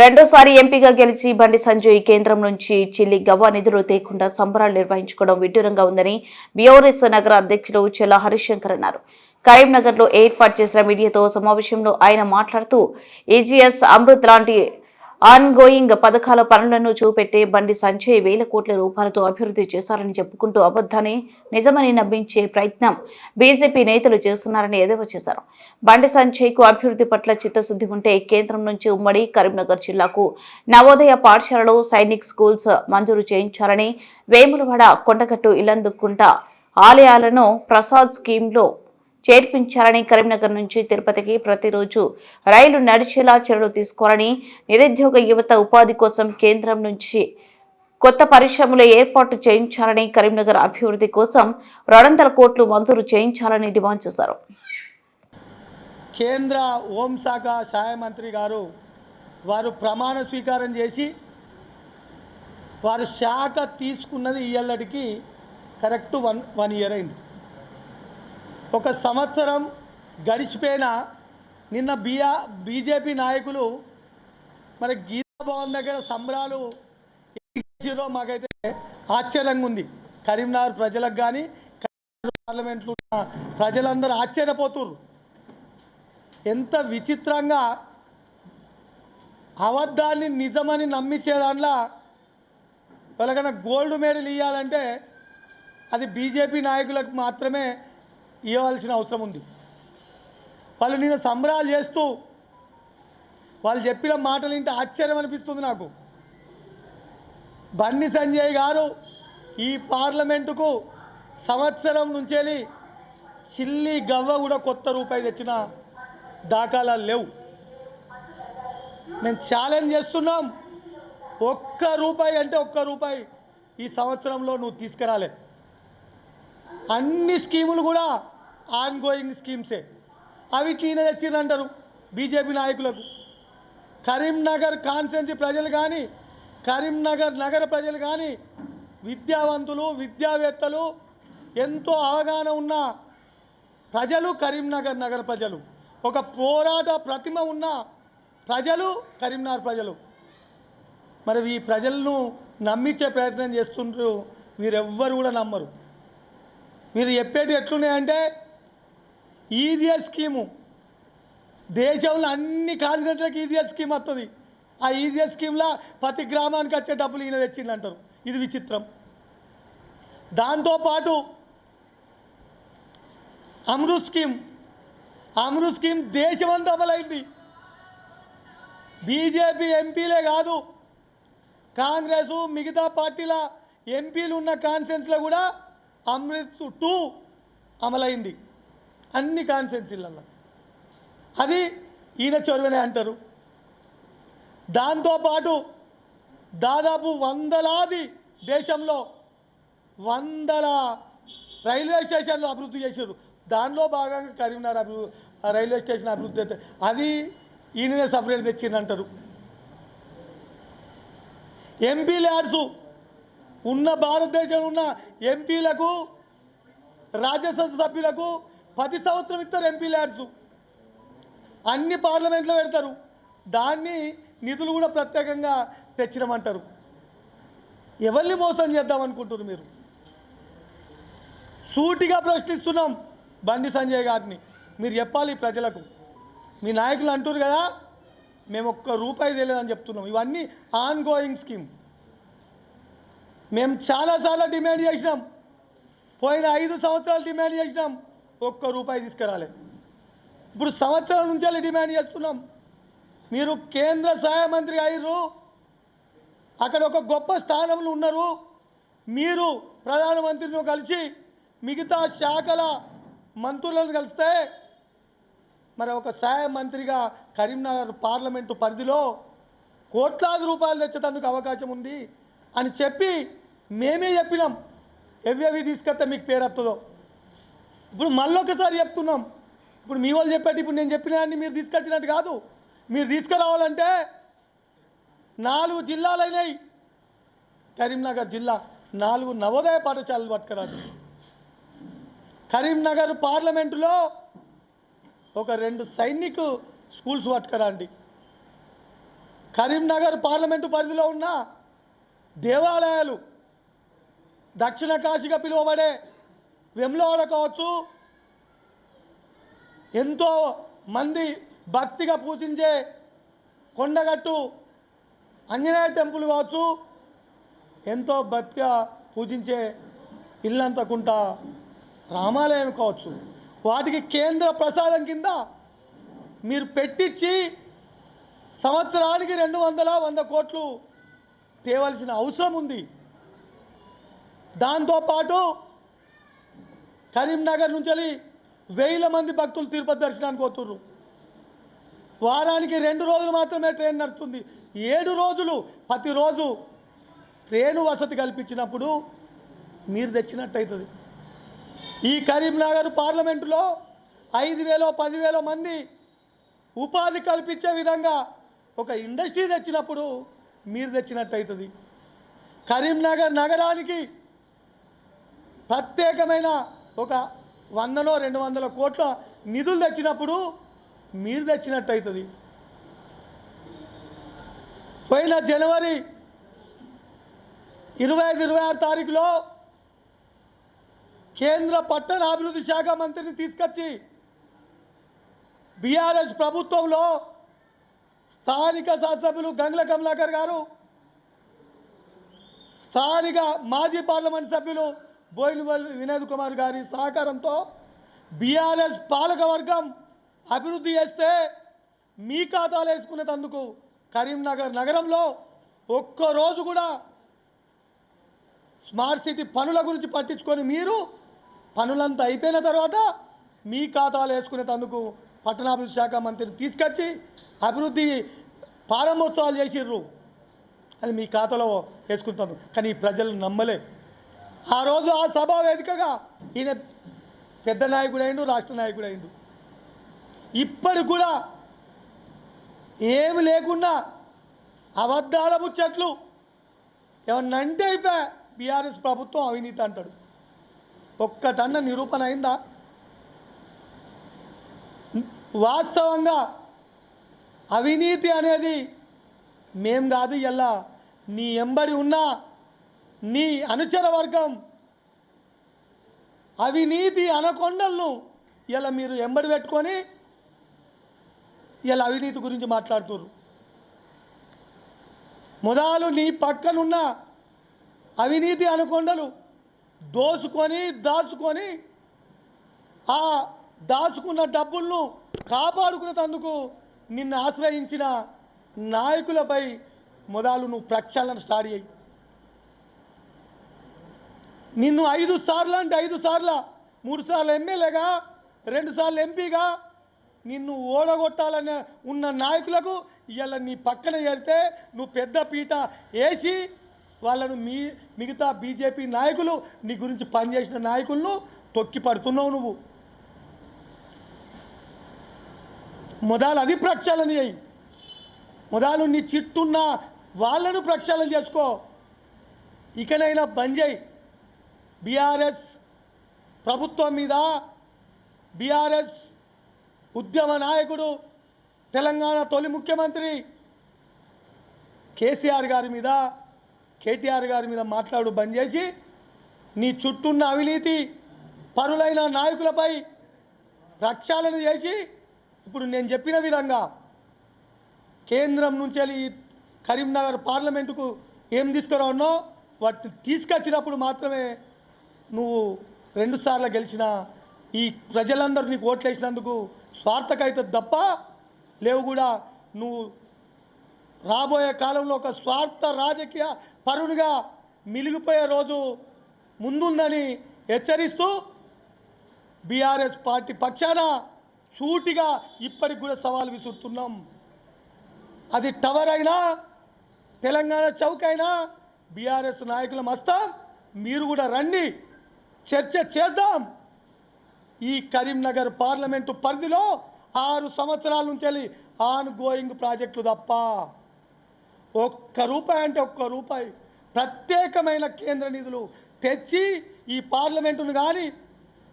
రెండోసారి ఎంపీగా గెలిచి బండి సంజయ్ కేంద్రం నుంచి చిల్లి గవ్వ నిధులు తేకుండా సంబరాలు నిర్వహించుకోవడం విడ్డూరంగా ఉందని బీఆర్ఎస్ నగర అధ్యక్షుడు చెల్ల హరిశంకర్ అన్నారు. కరీంనగర్లో ఏర్పాటు చేసిన మీడియాతో సమావేశంలో ఆయన మాట్లాడుతూ ఏజీఎస్ అమృత్ లాంటి ఆన్ గోయింగ్ పథకాల పనులను చూపెట్టే బండి సంజయ్ వేల కోట్ల రూపాయలతో అభివృద్ధి చేశారని చెప్పుకుంటూ అబద్ధాన్ని నిజమని నమ్మించే ప్రయత్నం బీజేపీ నేతలు చేస్తున్నారని ఎదవ చేశారు. బండి సంజయ్కు అభివృద్ధి పట్ల చిత్తశుద్ధి ఉంటే కేంద్రం నుంచి ఉమ్మడి కరీంనగర్ జిల్లాకు నవోదయ పాఠశాలలు సైనిక్ స్కూల్స్ మంజూరు చేయించారని వేములవాడ కొండగట్టు ఇల్లందుకుంట ఆలయాలను ప్రసాద్ స్కీమ్లో చేర్పించాలని కరీంనగర్ నుంచి తిరుపతికి ప్రతిరోజు రైలు నడిచేలా చర్యలు తీసుకోవాలని నిరుద్యోగ యువత ఉపాధి కోసం కేంద్రం నుంచి కొత్త పరిశ్రమలు ఏర్పాటు చేయించాలని కరీంనగర్ అభివృద్ధి కోసం రెండొందల కోట్లు మంజూరు చేయించాలని డిమాండ్ చేశారు. కేంద్ర హోంశాఖ సహాయ మంత్రి గారు వారు ప్రమాణ స్వీకారం చేసి వారు శాఖ తీసుకున్నది ఇయ్యల్లడికి కరెక్ట్ వన్ వన్ ఇయర్ అయింది. ఒక సంవత్సరం గడిచిపోయిన నిన్న బిఆ బీజేపీ నాయకులు మరి గీతా భవన్ దగ్గర సంబరాలు ఎన్నికలో మాకైతే ఆశ్చర్యంగా ఉంది. కరీంనగర్ ప్రజలకు కానీ పార్లమెంట్లో ఉన్న ప్రజలందరూ ఆశ్చర్యపోతున్నారు ఎంత విచిత్రంగా అబద్ధాన్ని నిజమని నమ్మించే దాంట్లో ఎవరికైనా గోల్డ్ మెడల్ ఇవ్వాలంటే అది బీజేపీ నాయకులకు మాత్రమే ఇవ్వాల్సిన అవసరం ఉంది. వాళ్ళు నేను సంబరాలు చేస్తూ వాళ్ళు చెప్పిన మాటలు వింటే ఆశ్చర్యం అనిపిస్తుంది నాకు. బండి సంజయ్ గారు ఈ పార్లమెంటుకు సంవత్సరం నుంచేలి చిల్లి గవ్వ కూడా కొత్త రూపాయి తెచ్చిన దాఖలాలు లేవు. మేము ఛాలెంజ్ చేస్తున్నాం. ఒక్క రూపాయి అంటే ఒక్క రూపాయి ఈ సంవత్సరంలో నువ్వు తీసుకురాలే. అన్ని స్కీములు కూడా ఆన్ గోయింగ్ స్కీమ్సే. అవి ఈయన తెచ్చిరంటారు బీజేపీ నాయకులకు. కరీంనగర్ కాన్స్టెన్సీ ప్రజలు కానీ కరీంనగర్ నగర ప్రజలు కానీ విద్యావంతులు విద్యావేత్తలు ఎంతో అవగాహన ఉన్న ప్రజలు కరీంనగర్ నగర ప్రజలు. ఒక పోరాట ప్రతిమ ఉన్న ప్రజలు కరీంనగర్ ప్రజలు. మరి ఈ ప్రజలను నమ్మించే ప్రయత్నం చేస్తుంటారు వీరెవ్వరు కూడా నమ్మరు. మీరు చెప్పేటి ఎట్లున్నాయంటే ఈజీఎస్ స్కీము. దేశంలో అన్ని కాన్సెంట్లకు ఈజీఎస్ స్కీమ్ వస్తుంది ఆ ఈజీఎస్ స్కీమ్లో ప్రతి గ్రామానికి వచ్చే డబ్బులు ఈయన తెచ్చిండు అంటారు ఇది విచిత్రం. దాంతోపాటు అమృత్ స్కీమ్. అమృత్ స్కీమ్ దేశమంతా అమలైంది బీజేపీ ఎంపీలే కాదు కాంగ్రెస్ మిగతా పార్టీల ఎంపీలు ఉన్న కాన్ఫరెన్స్లో కూడా అమృత్ టూ అమలైంది. అన్ని కాన్ఫరెన్సీలలో అది ఈయన చొరవనే అంటారు. దాంతోపాటు దాదాపు వందలాది దేశంలో వందల రైల్వే స్టేషన్లు అభివృద్ధి చేశారు. దానిలో భాగంగా కరీంనగర్ అభివృద్ధి రైల్వే స్టేషన్ అభివృద్ధి అయితే అది ఈయననే సపరేట్ తెచ్చిందంటారు ఎంపీ ల్యాడ్స్ ఉన్న భారతదేశంలో ఉన్న ఎంపీలకు రాజ్యసభ సభ్యులకు పది సంవత్సరం ఇస్తారు ఎంపీ ల్యాడ్స్. అన్ని పార్లమెంట్లో పెడతారు. దాన్ని నిధులు కూడా ప్రత్యేకంగా తెచ్చినమంటారు ఎవరిని మోసం చేద్దాం అనుకుంటున్నారు మీరు? సూటిగా ప్రశ్నిస్తున్నాం బండి సంజయ్ గారిని. మీరు చెప్పాలి ప్రజలకు. మీ నాయకులు అంటారు కదా మేము ఒక్క రూపాయి తెలియదని చెప్తున్నాం. ఇవన్నీ ఆన్ గోయింగ్ స్కీమ్ మేము చాలాసార్లు డిమాండ్ చేసినాం. పోయిన ఐదు సంవత్సరాలు డిమాండ్ చేసినాం. ఒక్క రూపాయి తీసుకురాలే. ఇప్పుడు సంవత్సరం నుంచి డిమాండ్ చేస్తున్నాం. మీరు కేంద్ర సహాయ మంత్రి అయ్యారు అక్కడ ఒక గొప్ప స్థానంలో ఉన్నారు. మీరు ప్రధానమంత్రిని కలిసి మిగతా శాఖల మంత్రులను కలిస్తే మరి ఒక సహాయ మంత్రిగా కరీంనగర్ పార్లమెంటు పరిధిలో కోట్లాది రూపాయలు తెచ్చేటందుకు అవకాశం ఉంది అని చెప్పి మేమే చెప్పినాం. ఎవి తీసుకొస్తే మీకు పేరు వస్తుందో. ఇప్పుడు మళ్ళొకసారి చెప్తున్నాం. ఇప్పుడు మీ వాళ్ళు చెప్పేటి ఇప్పుడు నేను చెప్పిన దాన్ని మీరు తీసుకొచ్చినట్టు కాదు. మీరు తీసుకురావాలంటే నాలుగు జిల్లాలైనాయి. కరీంనగర్ జిల్లా నాలుగు నవోదయ పాఠశాలలు పట్టుకురాదు. కరీంనగర్ పార్లమెంటులో ఒక రెండు సైనిక్ స్కూల్స్ పట్టుకురండి. కరీంనగర్ పార్లమెంటు పరిధిలో ఉన్న దేవాలయాలు దక్షిణ కాశీగా పిలువబడే వెమ్లవాడ కావచ్చు. ఎంతో మంది భక్తిగా పూజించే కొండగట్టు ఆంజనేయ టెంపుల్ కావచ్చు. ఎంతో భక్తిగా పూజించే ఇల్లంతకుంట రామాలయం కావచ్చు. వాటికి కేంద్ర ప్రసాదం కింద మీరు పెట్టించి సంవత్సరానికి రెండు వందల వంద కోట్లు తేవలసిన అవసరం ఉంది. దాంతోపాటు కరీంనగర్ నుంచి వేల మంది భక్తులు తిరుపతి దర్శనానికి పోతుర్రు. వారానికి రెండు రోజులు మాత్రమే ట్రైన్ నడుస్తుంది ఏడు రోజులు ప్రతిరోజు ట్రైను వసతి కల్పించినప్పుడు మీరు తెచ్చినట్టు అవుతుంది ఈ కరీంనగర్ పార్లమెంటులో ఐదు వేలో పదివేల మంది ఉపాధి కల్పించే విధంగా ఒక ఇండస్ట్రీ తెచ్చినప్పుడు మీరు తెచ్చినట్టు అవుతుంది కరీంనగర్ నగరానికి ప్రత్యేకమైన ఒక వందనో రెండు వందల కోట్ల నిధులు తెచ్చినప్పుడు మీరు తెచ్చినట్టు అవుతుంది. పోయిన జనవరి ఇరవై ఐదు ఇరవై ఆరు తారీఖులో కేంద్ర పట్టణ అభివృద్ధి శాఖ మంత్రిని తీసుకొచ్చి బీఆర్ఎస్ ప్రభుత్వంలో స్థానిక శాసభ్యులు గంగుల కమలాకర్ గారు స్థానిక మాజీ పార్లమెంట్ సభ్యులు బోయినవల్లి వినోద్ కుమార్ గారి సహకారంతో బీఆర్ఎస్ పాలకవర్గం అభివృద్ధి చేస్తే మీ ఖాతాలు వేసుకునేందుకు కరీంనగర్ నగరంలో ఒక్కరోజు కూడా స్మార్ట్ సిటీ పనుల గురించి పట్టించుకొని మీరు పనులంతా అయిపోయిన తర్వాత మీ ఖాతాలు వేసుకునేందుకు పట్టణాభివృద్ధి శాఖ మంత్రిని తీసుకొచ్చి అభివృద్ధి ప్రారంభోత్సవాలు చేసిర్రు. అది మీ ఖాతాలో వేసుకుంటాను కానీ ప్రజలు నమ్మలే. ఆ రోజు ఆ సభా వేదికగా ఈయన పెద్ద నాయకుడైండు రాష్ట్ర నాయకుడైండు. ఇప్పటి ఇప్పటికి కూడా ఏమి లేకుండా అబద్ధాల ముచ్చట్లు ఏమన్నంటే అయిపోయా బీఆర్ఎస్ ప్రభుత్వం అవినీతి అంటాడు. ఒక్కటన్న నిరూపణ అయిందా? వాస్తవంగా అవినీతి అనేది మేం కాదు ఇలా నీ ఎంబడి ఉన్న నీ అనుచర వర్గం. అవినీతి అనకొండలను ఇలా మీరు ఎంబడి పెట్టుకొని ఇలా అవినీతి గురించి మాట్లాడుతుర్రు. మొదలు నీ పక్కనున్న అవినీతి అనకొండలు దోచుకొని దాచుకొని ఆ దాచుకున్న డబ్బులను కాపాడుకునేందుకు నిన్ను ఆశ్రయించిన నాయకులపై మొదలు నువ్వు ప్రక్షాళన స్టార్ట్ చేయి. నిన్ను ఐదు సార్లు అంటే ఐదు సార్ల. మూడు సార్లు ఎమ్మెల్యేగా రెండు సార్లు ఎంపీగా. నిన్ను ఓడగొట్టాలని ఉన్న నాయకులకు ఇవాళ నీ పక్కన చేరితే నువ్వు పెద్ద పీట వేసి వాళ్ళను మీ మిగతా బీజేపీ నాయకులు నీ గురించి పనిచేసిన నాయకులను తొక్కి పడుతున్నావు నువ్వు. మొదలు అది ప్రక్షాళన చేయి. మొదలు నీ చిట్టున్న వాళ్ళను ప్రక్షాళన చేసుకో. ఇకనైనా బంద్ చేయి. బీఆర్ఎస్ ప్రభుత్వం మీద బీఆర్ఎస్ ఉద్యమ నాయకుడు తెలంగాణ తొలి ముఖ్యమంత్రి కేసీఆర్ గారి మీద కేటీఆర్ గారి మీద మాట్లాడు బంద్ చేసి నీ చుట్టూన్న అవినీతి పరులైన నాయకులపై ప్రక్షాళన చేసి ఇప్పుడు నేను చెప్పిన విధంగా కేంద్రం నుంచి వెళ్ళి కరీంనగర్ పార్లమెంటుకు ఏం తీసుకురావనో వాటిని తీసుకొచ్చినప్పుడు మాత్రమే నువ్వు రెండుసార్లు గెలిచిన ఈ ప్రజలందరూ నీకు ఓట్లు వేసినందుకు స్వార్థకైతే తప్ప లేవు కూడా. నువ్వు రాబోయే కాలంలో ఒక స్వార్థ రాజకీయ పరునిగా మిలిగిపోయే రోజు ముందుందని హెచ్చరిస్తూ బీఆర్ఎస్ పార్టీ పక్షాన సూటిగా ఇప్పటికి కూడా సవాల్ విసురుతున్నాం. అది టవర్ అయినా తెలంగాణ చౌక్ అయినా బీఆర్ఎస్ నాయకుల మస్తాం మీరు కూడా రండి. చర్చ చేద్దాం. ఈ కరీంనగర్ పార్లమెంటు పరిధిలో ఆరు సంవత్సరాల నుంచి వెళ్ళి ఆన్ గోయింగ్ ప్రాజెక్టులు తప్ప ఒక్క రూపాయి అంటే ఒక్క రూపాయి ప్రత్యేకమైన కేంద్ర నిధులు తెచ్చి ఈ పార్లమెంటును కానీ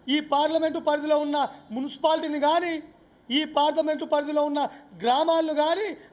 ఈ పార్లమెంటు పరిధిలో ఉన్న మున్సిపాలిటీని కానీ ఈ పార్లమెంటు పరిధిలో ఉన్న గ్రామాలను కానీ